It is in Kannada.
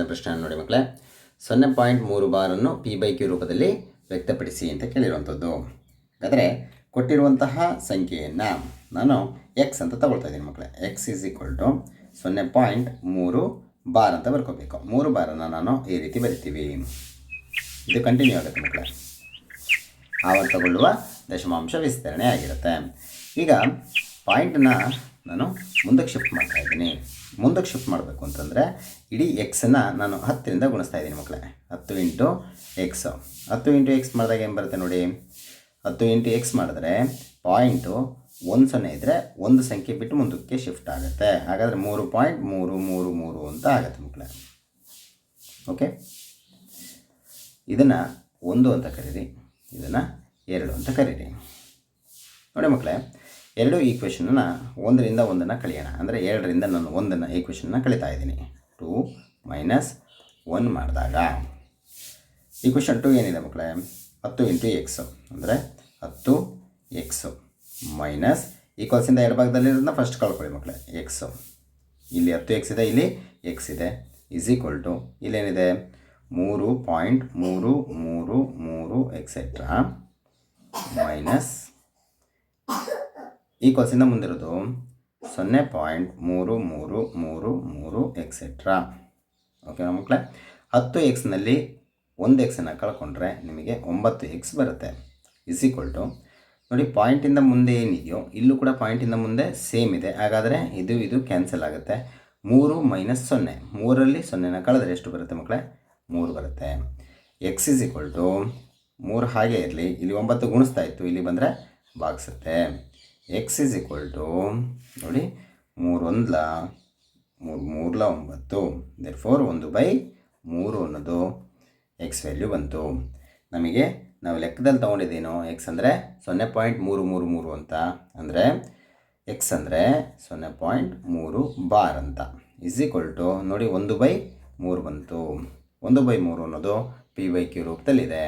ಪ್ರಶ್ನೆ ನೋಡಿ ಮಕ್ಕಳೇ. ಸೊನ್ನೆ ಪಾಯಿಂಟ್ ಮೂರು ಬಾರನ್ನು ಪಿ ಬೈ ಕ್ಯೂ ರೂಪದಲ್ಲಿ ವ್ಯಕ್ತಪಡಿಸಿ ಅಂತ ಕೇಳಿರುವಂಥದ್ದು. ಹಾಗಾದರೆ ಕೊಟ್ಟಿರುವಂತಹ ಸಂಖ್ಯೆಯನ್ನು ನಾನು ಎಕ್ಸ್ ಅಂತ ತಗೊಳ್ತಾ ಇದ್ದೀನಿ ಮಕ್ಕಳೇ. ಎಕ್ಸ್ ಈಸ್ ಈಕ್ವಲ್ ಟು ಸೊನ್ನೆ ಪಾಯಿಂಟ್ ಮೂರು ಬಾರ್ ಅಂತ ಬರ್ಕೋಬೇಕು. ಮೂರು ಬಾರನ್ನು ನಾನು ಈ ರೀತಿ ಬರಿತೀವಿ. ಇದು ಕಂಟಿನ್ಯೂ ಆಗುತ್ತೆ ಮಕ್ಕಳೇ. ಆವರ್ತಗೊಳ್ಳುವ ದಶಮಾಂಶ ವಿಸ್ತರಣೆ ಆಗಿರುತ್ತೆ. ಈಗ ಪಾಯಿಂಟನ್ನು ನಾನು ಮುಂದಕ್ಕೆ ಶಿಫ್ಟ್ ಮಾಡ್ತಾ ಇದ್ದೀನಿ. ಮುಂದಕ್ಕೆ ಶಿಫ್ಟ್ ಮಾಡಬೇಕು ಅಂತಂದರೆ ಇಡೀ ಎಕ್ಸನ್ನು ನಾನು ಹತ್ತರಿಂದ ಗುಣಿಸ್ತಾ ಇದ್ದೀನಿ ಮಕ್ಕಳೇ. ಹತ್ತು ಇಂಟು ಎಕ್ಸ್ ಹತ್ತು ಇಂಟು ಎಕ್ಸ್ ಮಾಡಿದಾಗ ಏನು ಬರುತ್ತೆ ನೋಡಿ? ಹತ್ತು ಇಂಟು ಎಕ್ಸ್ ಮಾಡಿದ್ರೆ ಪಾಯಿಂಟು ಒಂದು ಸೊನ್ನೆ ಇದ್ದರೆ ಒಂದು ಸಂಖ್ಯೆ ಬಿಟ್ಟು ಮುಂದಕ್ಕೆ ಶಿಫ್ಟ್ ಆಗುತ್ತೆ. ಹಾಗಾದರೆ ಮೂರು ಪಾಯಿಂಟ್ ಮೂರು ಮೂರು ಮೂರು ಅಂತ ಆಗುತ್ತೆ ಮಕ್ಕಳೇ. ಓಕೆ ಇದನ್ನು ಒಂದು ಅಂತ ಕರೀರಿ. ಇದನ್ನು ಎರಡು ಅಂತ ಕರೀರಿ. ನೋಡಿ ಮಕ್ಕಳೇ ಎರಡು ಈಕ್ವೇಷನನ್ನು ಒಂದರಿಂದ ಒಂದನ್ನು ಕಳೆಯೋಣ ಅಂದರೆ ಎರಡರಿಂದ ನಾನು ಒಂದನ್ನು ಈಕ್ವೇಷನ್ನ ಕಳೀತಾ ಇದ್ದೀನಿ. ಟೂ ಮೈನಸ್ ಒನ್ ಮಾಡಿದಾಗ ಈಕ್ವೇಷನ್ ಟು ಏನಿದೆ ಮಕ್ಕಳೇ? ಹತ್ತು ಇಂಟು ಎಕ್ಸು ಅಂದರೆ ಹತ್ತು ಎಕ್ಸು ಮೈನಸ್ ಈಕ್ವಲ್ಸಿಂದ ಎಡಭಾಗದಲ್ಲಿರೋದನ್ನ ಫಸ್ಟ್ ಕಳ್ಕೊಳ್ಳಿ ಮಕ್ಕಳೇ. ಎಕ್ಸು ಇಲ್ಲಿ ಹತ್ತು ಎಕ್ಸ್ ಇದೆ, ಇಲ್ಲಿ ಎಕ್ಸ್ ಇದೆ. ಇಸ್ ಈಕ್ವಲ್ ಟು ಇಲ್ಲೇನಿದೆ? ಮೂರು ಪಾಯಿಂಟ್ ಮೂರು ಮೂರು ಮೂರು ಎಕ್ಸೆಟ್ರಾ ಮೈನಸ್ ಈಕ್ವಲ್ಸಿಂದ ಮುಂದಿರೋದು ಸೊನ್ನೆ ಪಾಯಿಂಟ್ ಮೂರು ಮೂರು ಮೂರು ಮೂರು ಎಕ್ಸೆಟ್ರಾ ಓಕೆ ಮಕ್ಕಳೇ ಹತ್ತು ಎಕ್ಸ್ನಲ್ಲಿ ಒಂದು ಎಕ್ಸನ್ನು ಕಳ್ಕೊಂಡ್ರೆ ನಿಮಗೆ ಒಂಬತ್ತು ಎಕ್ಸ್ ಬರುತ್ತೆ. ಇಸ್ ಈಕ್ವಲ್ ಟು ನೋಡಿ ಪಾಯಿಂಟಿಂದ ಮುಂದೆ ಏನಿದೆಯೋ, ಇಲ್ಲೂ ಕೂಡ ಪಾಯಿಂಟಿಂದ ಮುಂದೆ ಸೇಮ್ ಇದೆ. ಹಾಗಾದರೆ ಇದು ಇದು ಕ್ಯಾನ್ಸಲ್ ಆಗುತ್ತೆ. ಮೂರು ಮೈನಸ್ ಸೊನ್ನೆ ಮೂರರಲ್ಲಿ ಸೊನ್ನೆನ ಕಳೆದ್ರೆ ಎಷ್ಟು ಬರುತ್ತೆ ಮಕ್ಕಳೇ ಮೂರು ಬರುತ್ತೆ. ಎಕ್ಸ್ ಇಸ್ ಮೂರು ಹಾಗೆ ಇರಲಿ. ಇಲ್ಲಿ ಒಂಬತ್ತು ಗುಣಿಸ್ತಾ ಇತ್ತು, ಇಲ್ಲಿ ಬಂದರೆ ಬಾಗಿಸುತ್ತೆ ಎಕ್ಸ್ ಇಸ್ ಈಕ್ವಲ್ ಟು ನೋಡಿ, ಮೂರು ಒಂದ್ಲ, ಮೂರು ಮೂರ್ಲ ಒಂಬತ್ತು. ದೇರ್ ಫೋರ್ ಒಂದು ಬೈ ಮೂರು ಅನ್ನೋದು ಎಕ್ಸ್ ವ್ಯಾಲ್ಯೂ ಬಂತು. ನಮಗೆ ನಾವು ಲೆಕ್ಕದಲ್ಲಿ ತೊಗೊಂಡಿದ್ದೇನು? ಎಕ್ಸ್ ಅಂದರೆ ಸೊನ್ನೆ ಪಾಯಿಂಟ್ ಮೂರು ಮೂರು ಮೂರು ಅಂತ. ಅಂದರೆ ಎಕ್ಸ್ ಅಂದರೆ ಸೊನ್ನೆ ಪಾಯಿಂಟ್ ಮೂರು ಬಾರ್ ಅಂತ. ಇಸ್ ಈಕ್ವಲ್ ಟು ನೋಡಿ, ಒಂದು ಬೈ ಮೂರು ಬಂತು. ಒಂದು ಬೈ ಮೂರು ಅನ್ನೋದು ಪಿ ವೈ ಕ್ಯೂ ರೂಪದಲ್ಲಿದೆ.